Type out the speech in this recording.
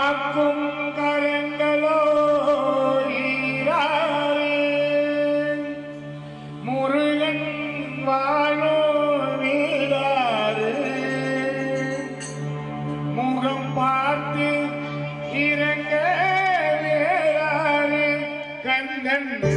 காக்கும் கரங்களோ முருகன் வாழோ வீடாறு. முகம் பார்த்து இறங்க வேறாறு. கந்தன்